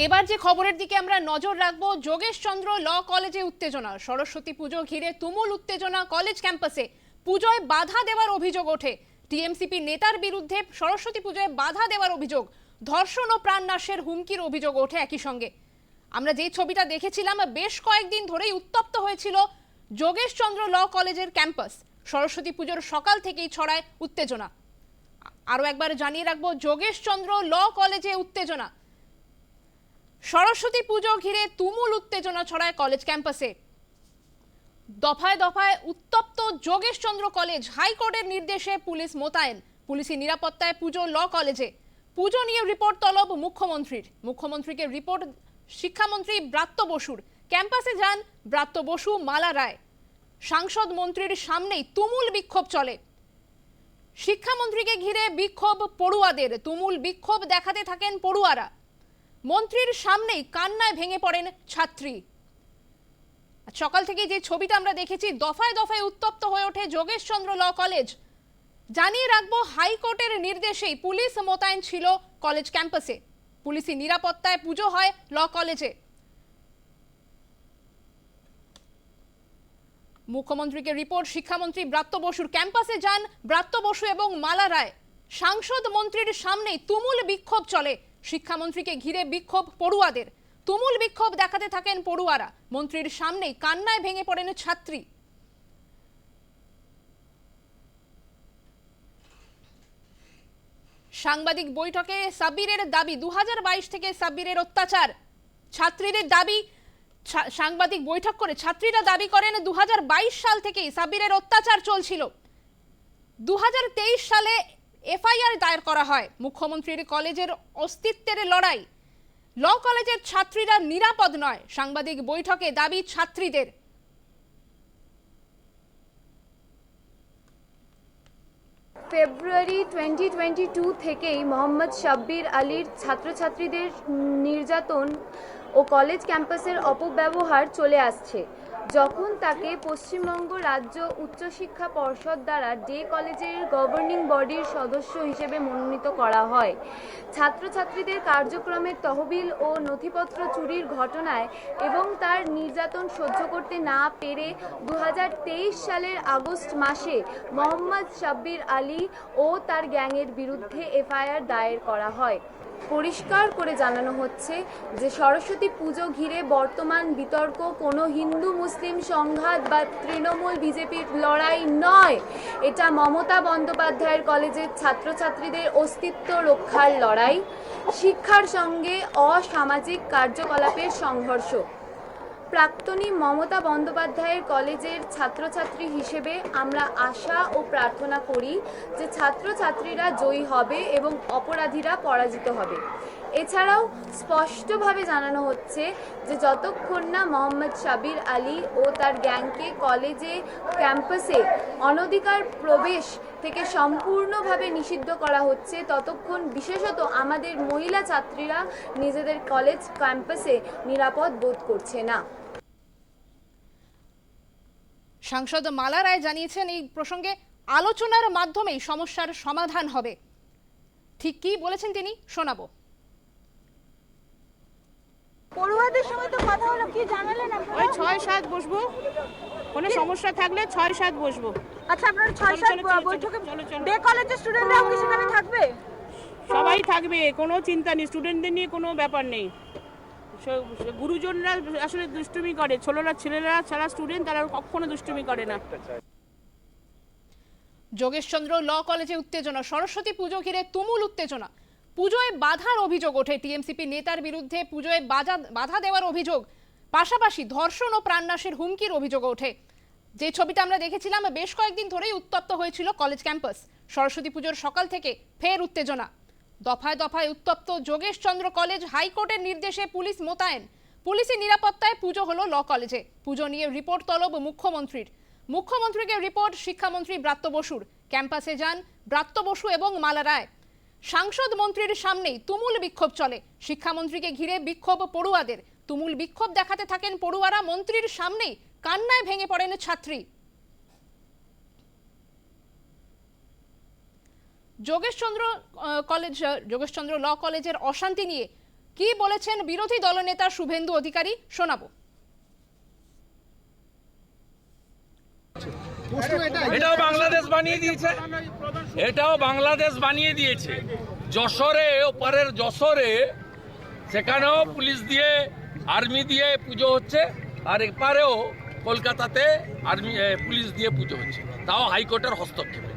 এবার যে খবরের দিকে আমরা নজর রাখব যোগেশচন্দ্র ল কলেজে উত্তেজনা। সরস্বতী পুজো ঘিরে তুমুল উত্তেজনা কলেজ ক্যাম্পাসে। পুজোয় বাধা দেওয়ার অভিযোগ ওঠে। টিএমসিপি নেতার বিরুদ্ধে সরস্বতী পুজোয় বাধা দেওয়ার অভিযোগ। ধর্ষণ ও প্রাণনাশের হুমকির অভিযোগ ওঠে একই সঙ্গে। আমরা যে ছবিটা দেখেছিলাম, বেশ কয়েকদিন ধরেই উত্তপ্ত হয়েছিল যোগেশচন্দ্র ল কলেজের ক্যাম্পাস। সরস্বতী পুজোর সকাল থেকেই ছড়ায় উত্তেজনা। আরও একবার জানিয়ে রাখব যোগেশচন্দ্র ল কলেজে উত্তেজনা। সরস্বতী পুজো ঘিরে তুমুল উত্তেজনা ছড়ায় কলেজ ক্যাম্পাসে দফায় দফায় উত্তপ্ত যোগেশচন্দ্র কলেজ হাইকোর্টের নির্দেশে পুলিশ মোতায়েন। পুলিশি নিরাপত্তায় পুজো ল কলেজে পুজো নিয়ে রিপোর্ট তলব মুখ্যমন্ত্রীর। মুখ্যমন্ত্রীকে রিপোর্ট শিক্ষামন্ত্রী ব্রাত্য বসুর। ক্যাম্পাসে যান ব্রাত্য বসু মালা রায়। সাংসদ মন্ত্রীর সামনেই তুমুল বিক্ষোভ চলে। শিক্ষামন্ত্রীকে ঘিরে বিক্ষোভ পড়ুয়াদের। তুমুল বিক্ষোভ দেখাতে থাকেন পড়ুয়ারা। মন্ত্রীর সামনেই কান্নায় ভেঙে পড়েন ছাত্রী। সকাল থেকে যে ছবিটা আমরা দেখেছি, দফায় দফায় উত্তপ্ত হয়ে ওঠে যোগেশচন্দ্র ল কলেজ। জানিয়ে রাখব, হাইকোর্টের নির্দেশেই পুলিশ মোতায়েন ছিল কলেজ ক্যাম্পাসে। পুলিশি নিরাপত্তায় পুজো হয় ল কলেজে। মুখ্যমন্ত্রীকে রিপোর্ট, শিক্ষামন্ত্রী ব্রাত্য বসুর ক্যাম্পাসে যান ব্রাত্য বসু এবং মালা রায়। সাংসদ মন্ত্রীর সামনেই তুমুল বিক্ষোভ চলে। শিক্ষামন্ত্রীকে ঘিরে বিক্ষোভ পড়ুয়াদের। তুমুল বিক্ষোভ দেখাতে থাকেন পড়ুয়ারা। মন্ত্রীর সামনেই কান্নায় ভেঙে পড়েন ছাত্রী। সাংবাদিক বৈঠকে সাব্বিরের দাবি দু হাজার বাইশ থেকে সাব্বিরের অত্যাচার। ছাত্রীদের দাবি সাংবাদিক বৈঠক করে ছাত্রীরা দাবি করেন দু হাজার বাইশ সাল থেকেই সাব্বিরের অত্যাচার চলছিল। দু হাজার তেইশ সালে এফআইআর দায়ের করা হয়। মুখ্যমন্ত্রীর কলেজের অস্তিত্বের লড়াই। ল কলেজের ছাত্রীরা নিরাপদ নয়। সাংবাদিক বৈঠকে দাবি ছাত্রীদের। ফেব্রুয়ারি টোয়েন্টি টোয়েন্টি টু থেকেই মোহাম্মদ শাব্বির আলীর ছাত্রছাত্রীদের নির্যাতন ও কলেজ ক্যাম্পাসের অপব্যবহার চলে আসছে। যখন তাকে পশ্চিমবঙ্গ রাজ্য উচ্চশিক্ষা পর্ষদ দ্বারা ডে কলেজের গভর্নিং বডির সদস্য হিসেবে মনোনীত করা হয়। ছাত্রছাত্রীদের কার্যক্রমের তহবিল ও নথিপত্র চুরির ঘটনায় এবং তার নির্যাতন সহ্য করতে না পেরে দু হাজার তেইশ সালের আগস্ট মাসে মোহাম্মদ শাব্বির আলী ও তার গ্যাংয়ের বিরুদ্ধে এফআইআর দায়ের করা হয়। পরিষ্কার করে জানানো হচ্ছে যে সরস্বতী পুজো ঘিরে বর্তমান বিতর্ক কোনো হিন্দু, মুসলিম, সংঘাত বা তৃণমূল, বিজেপির লড়াই নয়। এটা মমতা বন্দ্যোপাধ্যায়ের কলেজের ছাত্রছাত্রীদের অস্তিত্ব রক্ষার লড়াই, শিক্ষার সঙ্গে অসামাজিক কার্যকলাপের সংঘর্ষ। প্রাক্তনী মমতা বন্দ্যোপাধ্যায়ের কলেজের ছাত্রছাত্রী হিসেবে আমরা আশা ও প্রার্থনা করি যে ছাত্রছাত্রীরা জয়ী হবে এবং অপরাধীরা পরাজিত হবে। এছাড়াও স্পষ্টভাবে জানানো হচ্ছে যে যতক্ষণ না মোহাম্মদ সাবির আলী ও তার গ্যাংকে কলেজে, ক্যাম্পাসে অনধিকার প্রবেশ থেকে সম্পূর্ণভাবে নিষিদ্ধ করা হচ্ছে, ততক্ষণ বিশেষত আমাদের মহিলা ছাত্রীরা নিজেদের কলেজ, ক্যাম্পাসে নিরাপদ বোধ করছে না। সাংসদ মালা রায় জানিয়েছেন এই প্রসঙ্গে আলোচনার মাধ্যমেই সমস্যার সমাধান হবে। ঠিক কি বলেছেন তিনি? শোনাবো। পড়ুয়াদের সঙ্গে তো কথা হলো কি জানালেন ওই ছয় সাত বসবো। কোনো সমস্যা থাকলে ছয় সাত বসবো। আচ্ছা আপনারা ছয় সাত বৈঠকে। ডে কলেজের স্টুডেন্টরাও কি সেখানে থাকবে? সবাই থাকবে কোনো চিন্তা নেই। স্টুডেন্টদের নিয়ে কোনো ব্যাপার নেই। গুরুজনরা আসলে দুষ্টুমি করে, ছোটরা ছেলেরা ছাড়া স্টুডেন্ট তারা কখনো দুষ্টুমি করে না। যোগেশচন্দ্র ল কলেজে উত্তেজনা, সরস্বতী পুজো ঘিরে তুমুল উত্তেজনা। পুজোয় বাধার অভিযোগ ওঠে টিএমসিপি নেতার বিরুদ্ধে, পুজোয় বাধা দেওয়ার অভিযোগ। পাশাপাশি ধর্ষণ ও প্রাণনাশের হুমকির অভিযোগ ওঠে। যে ছবিটা আমরা দেখেছিলাম, বেশ কয়েকদিন ধরেই উত্তপ্ত হয়েছিল কলেজ ক্যাম্পাস। সরস্বতী পুজোর সকাল থেকে ফের উত্তেজনা। দফায় দফায় উত্তপ্ত যোগেশচন্দ্র কলেজ হাইকোর্টের নির্দেশে পুলিশ মোতায়েন। পুলিশি নিরাপত্তায় পুজো হলো ল কলেজে। পুজো নিয়ে রিপোর্ট তলব মুখ্যমন্ত্রীর। মুখ্যমন্ত্রীকে রিপোর্ট শিক্ষামন্ত্রী ব্রাত্য বসুর। ক্যাম্পাসে যান ব্রাত্য বসু এবং মালা রায়। সাংসদ মন্ত্রীর সামনেই তুমুল বিক্ষোভ চলে। শিক্ষামন্ত্রীকে ঘিরে বিক্ষোভ পড়ুয়াদের। তুমুল বিক্ষোভ দেখাতে থাকেন পড়ুয়ারা। মন্ত্রীর সামনেই কান্নায় ভেঙে পড়েন ছাত্রী। যোগেশচন্দ্র কলেজ যোগেশচন্দ্র ল কলেজের অশান্তি নিয়ে কি বলেছেন বিরোধী দলনেতা শুভেন্দু অধিকারী? শোনাবো। এটাও বাংলাদেশ বানিয়ে দিয়েছে। এটাও বাংলাদেশ বানিয়ে দিয়েছে। যশোরে, ওপারের যশোরে, সেখানেও পুলিশ দিয়ে আর্মি দিয়ে পুজো হচ্ছে, আর এপারেও কলকাতাতে আর্মি পুলিশ দিয়ে পুজো হচ্ছে। তাও হাইকোর্টের হস্তক্ষেপে।